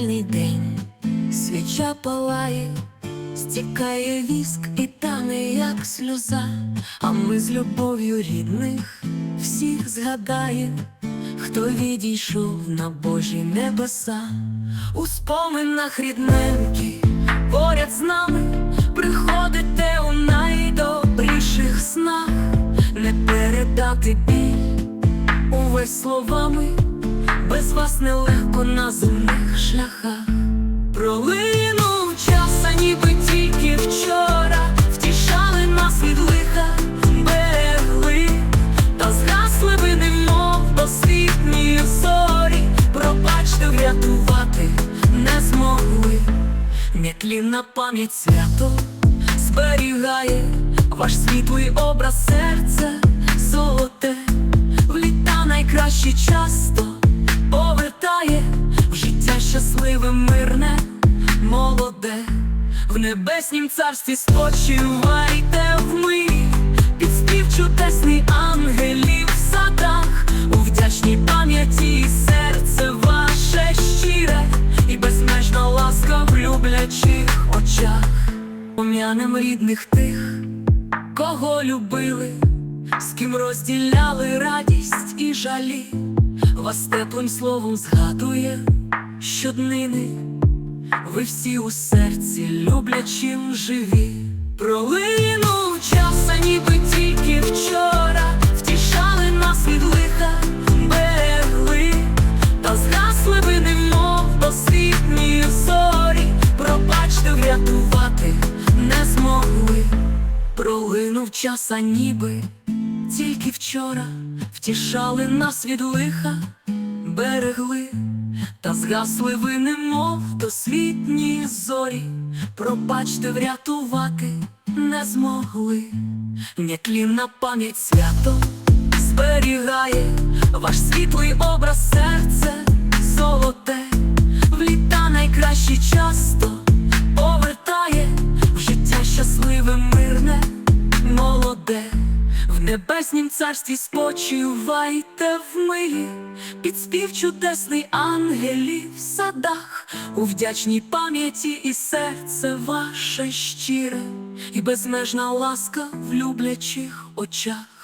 прощальний день, свіча палає, стікає віск і тане, як сльоза, а ми з любов'ю рідних всіх згадає, хто відійшов на Божі небеса, у споминах рідненькі, поряд з нами приходите у найдобріших снах, не передати біль увесь словами, без вас нелегко на земних шляхах. Пролинув час, а ніби тільки вчора втішали нас від лиха, берегли, та згасли ви, немов досвітні зорі, пробачте, врятувати не змогли. Нетлінна пам'ять свято зберігає ваш світлий образ серця небеснім царстві спочивайте в мирі, під спів чудесний ангелів в садах, у вдячній пам'яті серце ваше щире, і безмежна ласка в люблячих очах, пом'янем рідних тих, кого любили, з ким розділяли радість і жалі, вас теплим словом згадує щоднини, ви всі у серці люблячим живі. Пролинув час, ніби тільки вчора. Втішали нас від лиха, берегли, та згасли ви, немов досвітні зорі, пробачте, врятувати не змогли. Пролинув час, ніби тільки вчора. Втішали нас від лиха, берегли, та згасли ви, немов досвітні зорі, пробачте, врятувати не змогли. Нетлінна пам'ять свято зберігає ваш світлий образ серце небеснім царстві спочивайте в милі, під спів чудесний ангелів в садах, у вдячній пам'яті і серце ваше щире, і безмежна ласка в люблячих очах.